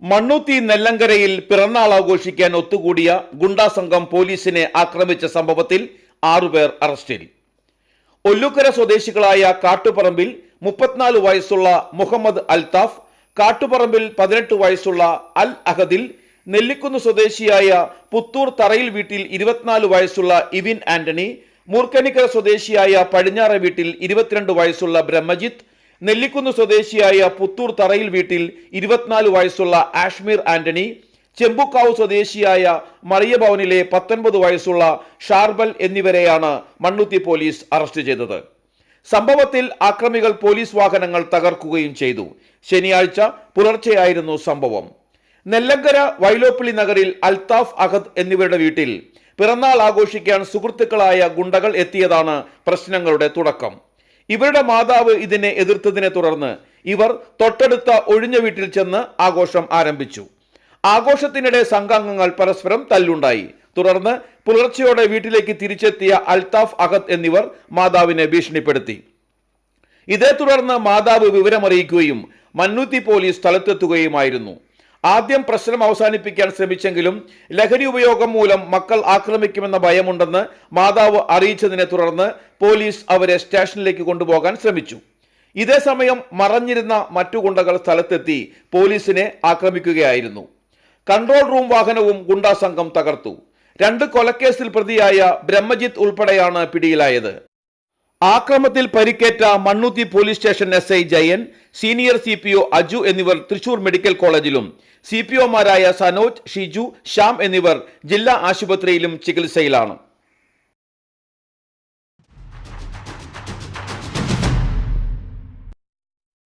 മണ്ണുത്തി നെല്ലങ്കരയിൽ പിറന്നാൾ ആഘോഷിക്കാൻ ഒത്തുകൂടിയ ഗുണ്ടാ സംഘം പോലീസിനെ ആക്രമിച്ച സംഭവത്തിൽ ആറുപേർ അറസ്റ്റിൽ. ഒല്ലുക്കര സ്വദേശികളായ കാട്ടുപറമ്പിൽ മുപ്പത്തിനാല് വയസ്സുള്ള മുഹമ്മദ് അൽതാഫ് കാട്ടുപറമ്പിൽ പതിനെട്ട് വയസ്സുള്ള അൽ അഹദിൽ നെല്ലിക്കുന്ന് സ്വദേശിയായ പുത്തൂർ തറയിൽ വീട്ടിൽ ഇരുപത്തിനാല് വയസ്സുള്ള ഇവിൻ ആന്റണി മൂർക്കനിക്കര സ്വദേശിയായ പടിഞ്ഞാറ വീട്ടിൽ ഇരുപത്തിരണ്ട് വയസ്സുള്ള ബ്രഹ്മജിത്ത് നെല്ലിക്കുന്ന് സ്വദേശിയായ പുത്തൂർ തറയിൽ വീട്ടിൽ ഇരുപത്തിനാല് വയസ്സുള്ള ആഷ്മീർ ആന്റണി ചെമ്പുക്കാവ് സ്വദേശിയായ മറിയ ഭവനിലെ പത്തൊൻപത് വയസ്സുള്ള ഷാർബൽ എന്നിവരെയാണ് മണ്ണുത്തി പോലീസ് അറസ്റ്റ് ചെയ്തത്. സംഭവത്തിൽ ആക്രമികൾ പോലീസ് വാഹനങ്ങൾ തകർക്കുകയും ചെയ്തു. ശനിയാഴ്ച പുലർച്ചെയായിരുന്നു സംഭവം. നെല്ലങ്കര വൈലോപ്പിളി നഗറിൽ അൽത്താഫ് അഹദ് എന്നിവരുടെ വീട്ടിൽ പിറന്നാൾ ആഘോഷിക്കാൻ സുഹൃത്തുക്കളായ ഗുണ്ടകൾ എത്തിയതാണ് പ്രശ്നങ്ങളുടെ തുടക്കം. ഇവരുടെ മാതാവ് ഇതിനെ എതിർത്തതിനെ തുടർന്ന് ഇവർ തൊട്ടടുത്ത ഒഴിഞ്ഞ വീട്ടിൽ ചെന്ന് ആഘോഷം ആരംഭിച്ചു. ആഘോഷത്തിനിടെ സംഘാംഗങ്ങൾ പരസ്പരം തല്ലുണ്ടായി. തുടർന്ന് പുലർച്ചയോടെ വീട്ടിലേക്ക് തിരിച്ചെത്തിയ അൽതാഫ് അഹദ് എന്നിവർ മാതാവിനെ ഭീഷണിപ്പെടുത്തി. ഇതേ തുടർന്ന് മാതാവ് വിവരമറിയിക്കുകയും മന്നൂത്തി പോലീസ് സ്ഥലത്തെത്തുകയുമായിരുന്നു. ആദ്യം പ്രശ്നം അവസാനിപ്പിക്കാൻ ശ്രമിച്ചെങ്കിലും ലഹരി ഉപയോഗം മൂലം മക്കൾ ആക്രമിക്കുമെന്ന ഭയമുണ്ടെന്ന് മാതാവ് അറിയിച്ചതിനെ തുടർന്ന് പോലീസ് അവരെ സ്റ്റേഷനിലേക്ക് കൊണ്ടുപോകാൻ ശ്രമിച്ചു. ഇതേ സമയം മറഞ്ഞിരുന്ന മറ്റു ഗുണ്ടകൾ സ്ഥലത്തെത്തി പോലീസിനെ ആക്രമിക്കുകയായിരുന്നു. കൺട്രോൾ റൂം വാഹനവും ഗുണ്ടാ സംഘം തകർത്തു. രണ്ട് കൊലക്കേസിൽ പ്രതിയായ ബ്രഹ്മജിത്ത് ഉൾപ്പെടെയാണ് പിടിയിലായത്. ആക്രമത്തിൽ പരിക്കേറ്റ Mannuthy police station S I Jayan senior C P O Aju എന്നിവർ തൃശൂർ മെഡിക്കൽ കോളേജിലും. സി പി ഒമാരായ സനോജ് ഷിജു ശ്യാം എന്നിവർ ജില്ലാ ആശുപത്രിയിലും ചികിത്സയിലാണ്.